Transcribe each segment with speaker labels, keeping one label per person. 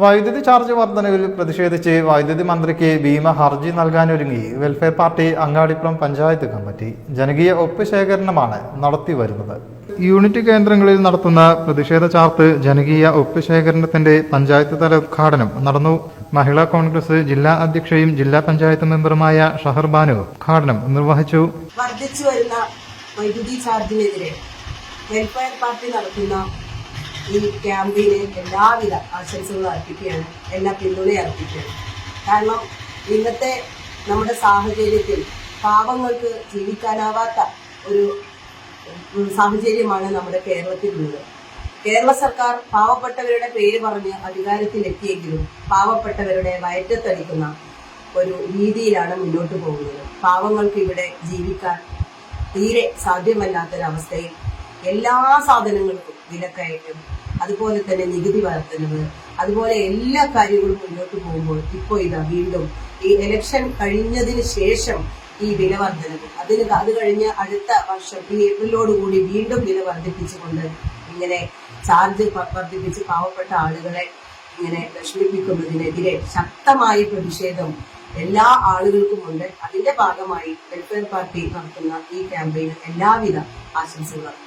Speaker 1: വൈദ്യുതി ചാർജ് വർധനവിൽ പ്രതിഷേധിച്ച് വൈദ്യുതി മന്ത്രിക്ക് ഭീമ ഹർജി നൽകാനൊരുങ്ങി. Welfare party Angadippuram panchayat committee ജനകീയ ഒപ്പ് ശേഖരണമാണ് നടത്തി വരുന്നത് യൂണിറ്റ് കേന്ദ്രങ്ങളിൽ നടത്തുന്ന പ്രതിഷേധ ചാർത്ത് ജനകീയ ഒപ്പ് ശേഖരണത്തിന്റെ പഞ്ചായത്ത് തല ഉദ്ഘാടനം നടന്നു. മഹിളാ കോൺഗ്രസ് ജില്ലാ അധ്യക്ഷയും ജില്ലാ പഞ്ചായത്ത് മെമ്പറുമായ ഷഹർബാനു ഉദ്ഘാടനം നിർവഹിച്ചു.
Speaker 2: വർദ്ധിച്ചു വരുന്ന വൈദ്യുതി ചാർജിനെതിരെ വെൽഫെയർ പാർട്ടി നടത്തുന്ന ഈ ക്യാമ്പയിന് എല്ലാവിധ ആശംസകളും അർപ്പിക്കുകയാണ് എല്ലാ പിന്തുണയും അർപ്പിക്കുകയാണ്. കാരണം ഇന്നത്തെ നമ്മുടെ സാഹചര്യത്തിൽ പാവങ്ങൾക്ക് ജീവിക്കാനാവാത്ത ഒരു സാഹചര്യമാണ് നമ്മുടെ കേരളത്തിലുള്ളത്. കേരള സർക്കാർ പാവപ്പെട്ടവരുടെ പേര് പറഞ്ഞ് അധികാരത്തിലെത്തിയെങ്കിലും പാവപ്പെട്ടവരുടെ വയറ്റത്തടിക്കുന്ന ഒരു രീതിയിലാണ് മുന്നോട്ട് പോകുന്നത്. പാവങ്ങൾക്ക് ഇവിടെ ജീവിക്കാൻ തീരെ സാധ്യമല്ലാത്തൊരവസ്ഥയിൽ എല്ലാ സാധനങ്ങൾക്കും വിലക്കയറ്റം അതുപോലെ തന്നെ നികുതി വർധനവ് അതുപോലെ എല്ലാ കാര്യങ്ങളും മുന്നോട്ട് പോകുമ്പോൾ ഇപ്പോൾ ഇതാ വീണ്ടും ഈ ഇലക്ഷൻ കഴിഞ്ഞതിന് ശേഷം ഈ വില വർധനവ് അതിന് അത് കഴിഞ്ഞ് അടുത്ത വർഷം ഈ ഏപ്രിലോടുകൂടി വീണ്ടും വില വർദ്ധിപ്പിച്ചുകൊണ്ട് ഇങ്ങനെ ചാർജ് വർദ്ധിപ്പിച്ച് പാവപ്പെട്ട ആളുകളെ ഇങ്ങനെ വിഷമിപ്പിക്കുന്നതിനെതിരെ ശക്തമായ പ്രതിഷേധം എല്ലാ ആളുകൾക്കും ഉണ്ട്. അതിന്റെ ഭാഗമായി വെൽഫെയർ പാർട്ടി നടത്തുന്ന ഈ ക്യാമ്പയിന് എല്ലാവിധ ആശംസകളും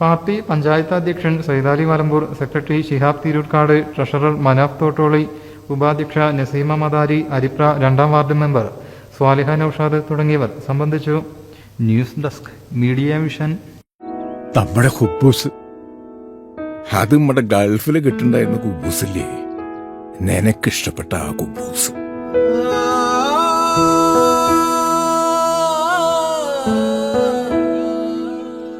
Speaker 1: പാർട്ടി പഞ്ചായത്ത് അധ്യക്ഷൻ സൈതാലി മലമ്പൂർ സെക്രട്ടറി ഷിഹാബ് തിരൂർക്കാട് ട്രഷറർ മനാഫ് തോട്ടോളി ഉപാധ്യക്ഷ നസീമ മദാരി അരിപ്ര രണ്ടാം വാർഡ് മെമ്പർ സ്വാലിഹ നൌഷാദ് തുടങ്ങിയവർ സംബന്ധിച്ചു. News desk media mission.
Speaker 3: നമ്മുടെ ഹുബൂസ് അത് നമ്മുടെ ഗൾഫിൽ കിട്ടുണ്ടായിരുന്ന കുബൂസില്ലേ? നിനക്കിഷ്ടപ്പെട്ട ആ കുബൂസ്.